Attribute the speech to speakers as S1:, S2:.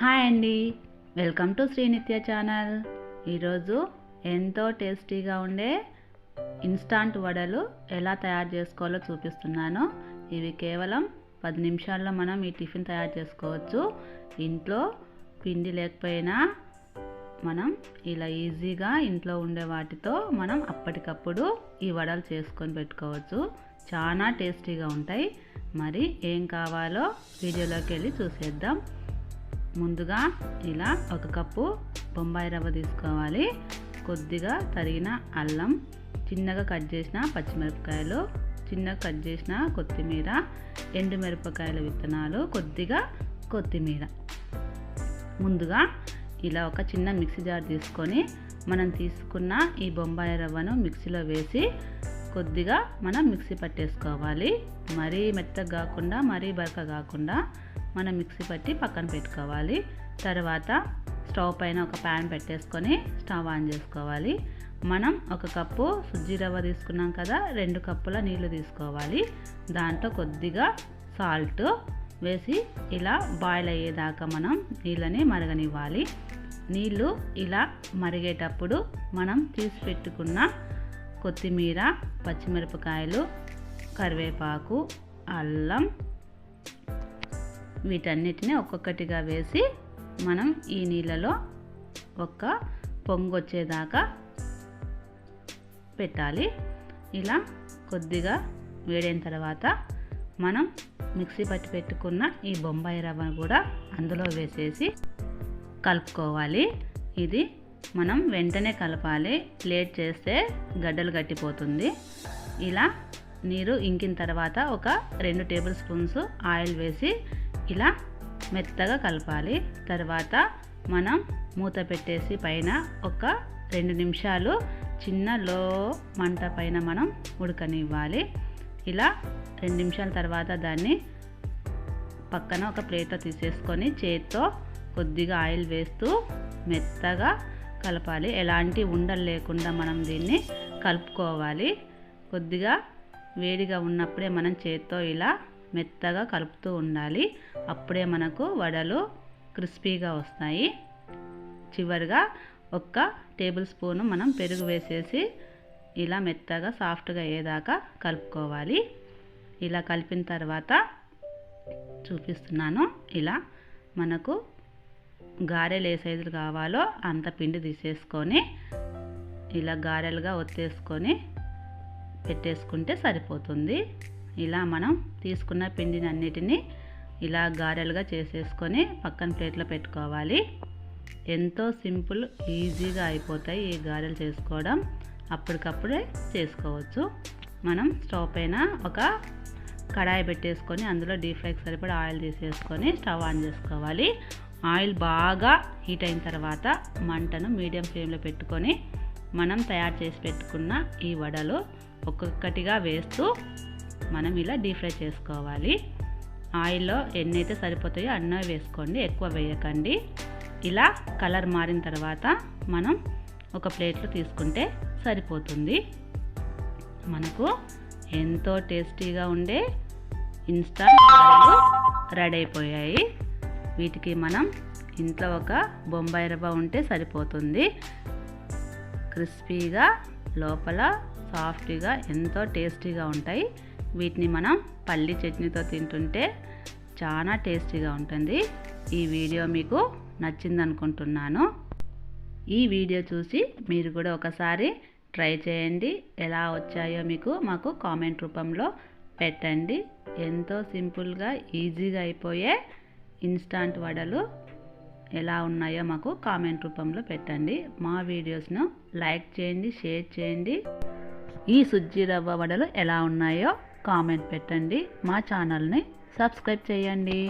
S1: Hi అండి. Welcome to Srinithya channel. ఈరోజు ఎంతో టేస్టీగా ఉండే ఇన్స్టాంట్ వడలు ఎలా తయారు చేసుకోవాలో చూపిస్తున్నాను. ఇవి కేవలం పది నిమిషాల్లో మనం ఈ టిఫిన్ తయారు చేసుకోవచ్చు. ఇంట్లో పిండి లేకపోయినా మనం ఇలా ఈజీగా ఇంట్లో ఉండే వాటితో మనం అప్పటికప్పుడు ఈ వడలు చేసుకొని పెట్టుకోవచ్చు. చాలా టేస్టీగా ఉంటాయి. మరి ఏం కావాలో వీడియోలోకి వెళ్ళి చూసేద్దాం. ముందుగా ఇలా ఒక కప్పు బొంబాయి రవ్వ తీసుకోవాలి. కొద్దిగా తరిగిన అల్లం చిన్నగా కట్ చేసిన పచ్చిమిరపకాయలు చిన్నగా కట్ చేసిన కొత్తిమీర ఎండుమిరపకాయల విత్తనాలు కొద్దిగా కొత్తిమీర. ముందుగా ఇలా ఒక చిన్న మిక్సీ జార్ తీసుకొని మనం తీసుకున్న ఈ బొంబాయి రవ్వను మిక్సీలో వేసి కొద్దిగా మనం మిక్సీ పట్టేసుకోవాలి. మరీ మెత్తగా కాకుండా మరీ బరక కాకుండా మనం మిక్సీ పట్టి పక్కన పెట్టుకోవాలి. తర్వాత స్టవ్ పైన ఒక ప్యాన్ పెట్టేసుకొని స్టవ్ ఆన్ చేసుకోవాలి. మనం ఒక కప్పు సుజ్జి రవ్వ తీసుకున్నాం కదా రెండు కప్పుల నీళ్ళు తీసుకోవాలి. దాంట్లో కొద్దిగా సాల్ట్ వేసి ఇలా బాయిల్ అయ్యేదాకా మనం నీళ్ళని మరగనివ్వాలి. నీళ్ళు ఇలా మరిగేటప్పుడు మనం తీసి పెట్టుకున్న కొత్తిమీర పచ్చిమిరపకాయలు కరివేపాకు అల్లం వీటన్నిటిని ఒక్కొక్కటిగా వేసి మనం ఈ నీళ్ళలో ఒక పొంగొచ్చేదాకా పెట్టాలి. ఇలా కొద్దిగా వేడైన తర్వాత మనం మిక్సీ పట్టి పెట్టుకున్న ఈ బొంబాయి రవ్వను కూడా అందులో వేసేసి కలుపుకోవాలి. ఇది మనం వెంటనే కలపాలి. లేట్ చేస్తే గడ్డలు గట్టిపోతుంది. ఇలా నీరు ఇంకిన తర్వాత ఒక రెండు టేబుల్ స్పూన్స్ ఆయిల్ వేసి ఇలా మెత్తగా కలపాలి. తర్వాత మనం మూత పెట్టేసి పైన ఒక రెండు నిమిషాలు చిన్న లో మంట పైన మనం ఉడకనివ్వాలి. ఇలా రెండు నిమిషాల తర్వాత దాన్ని పక్కన ఒక ప్లేట్లో తీసేసుకొని చేతితో కొద్దిగా ఆయిల్ వేస్తూ మెత్తగా కలపాలి. ఎలాంటి ఉండలు లేకుండా మనం దీన్ని కలుపుకోవాలి. కొద్దిగా వేడిగా ఉన్నప్పుడే మనం చేతితో ఇలా మెత్తగా కలుపుతూ ఉండాలి. అప్పుడే మనకు వడలు క్రిస్పీగా వస్తాయి. చివరిగా ఒక్క టేబుల్ స్పూను మనం పెరుగు వేసేసి ఇలా మెత్తగా సాఫ్ట్గా అయ్యేదాకా కలుపుకోవాలి. ఇలా కలిపిన తర్వాత చూపిస్తున్నాను. ఇలా మనకు గారెలు ఏ సైజులు కావాలో అంత పిండి తీసేసుకొని ఇలా గారెలుగా ఒత్తేసుకొని పెట్టేసుకుంటే సరిపోతుంది. ఇలా మనం తీసుకున్న పిండిని అన్నిటినీ ఇలా గారెలుగా చేసేసుకొని పక్కన ప్లేట్లో పెట్టుకోవాలి. ఎంతో సింపుల్ ఈజీగా అయిపోతాయి ఈ గారెలు చేసుకోవడం. అప్పటికప్పుడే చేసుకోవచ్చు. మనం స్టవ్ పైన ఒక కడాయి పెట్టేసుకొని అందులో డీప్ ఫ్రైకి సరిపడా ఆయిల్ తీసేసుకొని స్టవ్ ఆన్ చేసుకోవాలి. ఆయిల్ బాగా హీట్ అయిన తర్వాత మంటను మీడియం ఫ్లేమ్లో పెట్టుకొని మనం తయారు చేసి పెట్టుకున్న ఈ వడలు ఒక్కొక్కటిగా వేస్తూ మనం ఇలా డీప్ ఫ్రై చేసుకోవాలి. ఆయిల్లో ఎన్నైతే సరిపోతాయో అన్నీ వేసుకోండి ఎక్కువ వేయకండి. ఇలా కలర్ మారిన తర్వాత మనం ఒక ప్లేట్లో తీసుకుంటే సరిపోతుంది. మనకు ఎంతో టేస్టీగా ఉండే ఇన్స్టాంట్ వడలు రెడీ అయిపోయాయి. వీటికి మనం ఇంట్లో ఒక బొంబాయి రవ్వ ఉంటే సరిపోతుంది. క్రిస్పీగా లోపల సాఫ్ట్గా ఎంతో టేస్టీగా ఉంటాయి. వీటిని మనం పల్లి చట్నీతో తింటుంటే చాలా టేస్టీగా ఉంటుంది. ఈ వీడియో మీకు నచ్చింది అనుకుంటున్నాను ఈ వీడియో చూసి మీరు కూడా ఒకసారి ట్రై చేయండి. ఎలా వచ్చాయో మీకు మాకు కామెంట్ రూపంలో పెట్టండి. ఎంతో సింపుల్గా ఈజీగా అయిపోయే ఇన్స్టాంట్ వడలు ఎలా ఉన్నాయో మాకు కామెంట్ రూపంలో పెట్టండి. మా వీడియోస్ను లైక్ చేయండి షేర్ చేయండి. ఈ సుజ్జి రవ్వ వడలు ఎలా ఉన్నాయో కామెంట్ పెట్టండి మా ఛానల్ని సబ్స్క్రైబ్ చేయండి.